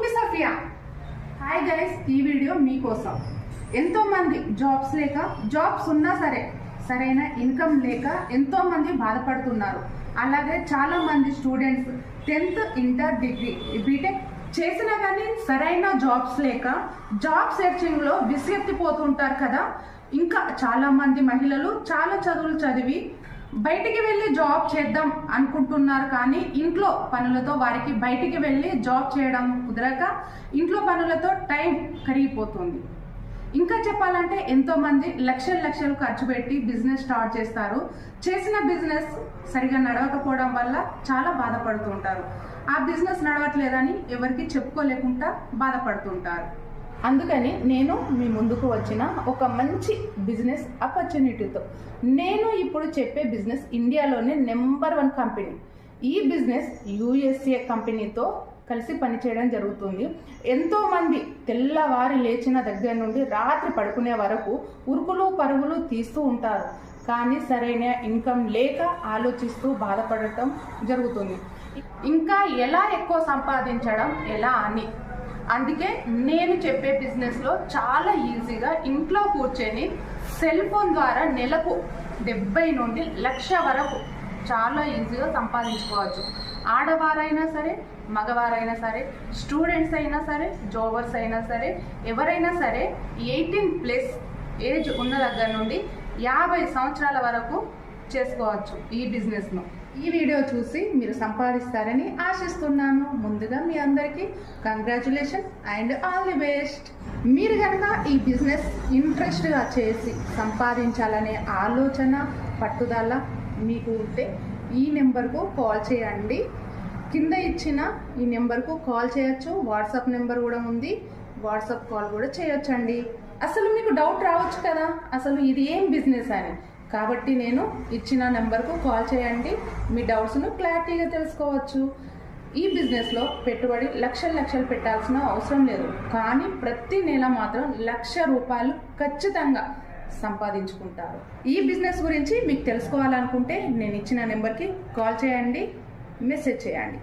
మీ Safiya. Hi guys ఈ video మీకోసం. ఎంతోమంది జాబ్స్ లేక జాబ్స్ ఉన్నా సరే సరైన ఇన్కమ్ లేక ఎంతోమంది బాధపడుతున్నారు. అలాగే చాలామంది students tenth inter degree B Tech చేసినా కానీ సరైన జాబ్స్ లేక జాబ్ సెర్చింగ్లో విసిగెత్తిపోతుంటారు కదా. ఇంకా చాలామంది మహిళలు చాలా చదువులు చదివి బయటికి వెళ్ళి జాబ్ చేద్దాం అనుకుంటున్నారు కానీ ఇంట్లో పనులతో వారికి బయటికి వెళ్ళి జాబ్ చేయడం కుదరక ఇంట్లో పనులతో టైం కరిగిపోతుంది. ఇంకా చెప్పాలంటే ఎంతో మంది లక్షలు లక్షలు ఖర్చు పెట్టి బిజినెస్ స్టార్ట్ చేస్తారు. చేసిన బిజినెస్ సరిగా నడవకపోవడం వల్ల చాలా బాధపడుతుంటారు ఆ బిజినెస్ నడవట్లేదని ఎవరికి చెప్పుకోలేకుండా బాధపడుతుంటారు అందుకని నేను మీ ముందుకు వచ్చిన ఒక మంచి బిజినెస్ ఆపర్చునిటీతో. నేను ఇప్పుడు చెప్పే బిజినెస్ ఇండియాలోనే నెంబర్ వన్ కంపెనీ. ఈ బిజినెస్ యుఎస్ఏ కంపెనీతో కలిసి పనిచేయడం జరుగుతుంది. ఎంతోమంది తెల్లవారి లేచిన దగ్గర నుండి రాత్రి పడుకునే వరకు ఉరుకులు పరుగులు తీస్తూ ఉంటారు. కానీ సరైన ఇన్కమ్ లేక ఆలోచిస్తూ బాధపడటం జరుగుతుంది. ఇంకా ఎలా ఎక్కువ సంపాదించడం? ఎలా అని. అందుకే నేను చెప్పే బిజినెస్లో చాలా ఈజీగా ఇంట్లో కూర్చొని సెల్ ఫోన్ ద్వారా నెలకు డెబ్బై నుండి లక్ష వరకు చాలా ఈజీగా సంపాదించుకోవచ్చు. ఆడవారైనా సరే మగవారైనా సరే స్టూడెంట్స్ అయినా సరే జాబర్స్ అయినా సరే ఎవరైనా సరే ఎయిటీన్ ప్లస్ ఏజ్ ఉన్న దగ్గర నుండి యాభై సంవత్సరాల వరకు చేసుకోవచ్చు ఈ బిజినెస్ను ఈ వీడియో చూసి మీరు సంపాదిస్తారని ఆశిస్తున్నాను. ముందుగా మీ అందరికీ congratulation and all the best మీరు కనుక ఈ బిజినెస్ ఇంట్రెస్ట్గా చేసి సంపాదించాలనే ఆలోచన పట్టుదల మీకు ఉంటే ఈ నెంబర్కు కాల్ చేయండి. కింద ఇచ్చిన ఈ నెంబర్కు కాల్ చేయొచ్చు. వాట్సాప్ నెంబర్ కూడా ఉంది. వాట్సాప్ కాల్ కూడా చేయొచ్చండి. అసలు మీకు డౌట్ రావచ్చు కదా. అసలు ఇది ఏం బిజినెస్ అని? కాబట్టి నేను ఇచ్చిన నెంబర్కు కాల్ చేయండి. మీ డౌట్స్ను క్లారిటీగా తెలుసుకోవచ్చు. ఈ బిజినెస్లో పెట్టుబడి లక్షలు లక్షలు పెట్టాల్సిన అవసరం లేదు. కానీ ప్రతి నెల మాత్రం లక్ష రూపాయలు ఖచ్చితంగా సంపాదించుకుంటారు. ఈ బిజినెస్ గురించి మీకు తెలుసుకోవాలనుకుంటే నేను ఇచ్చిన నెంబర్కి కాల్ చేయండి. మెసేజ్ చేయండి.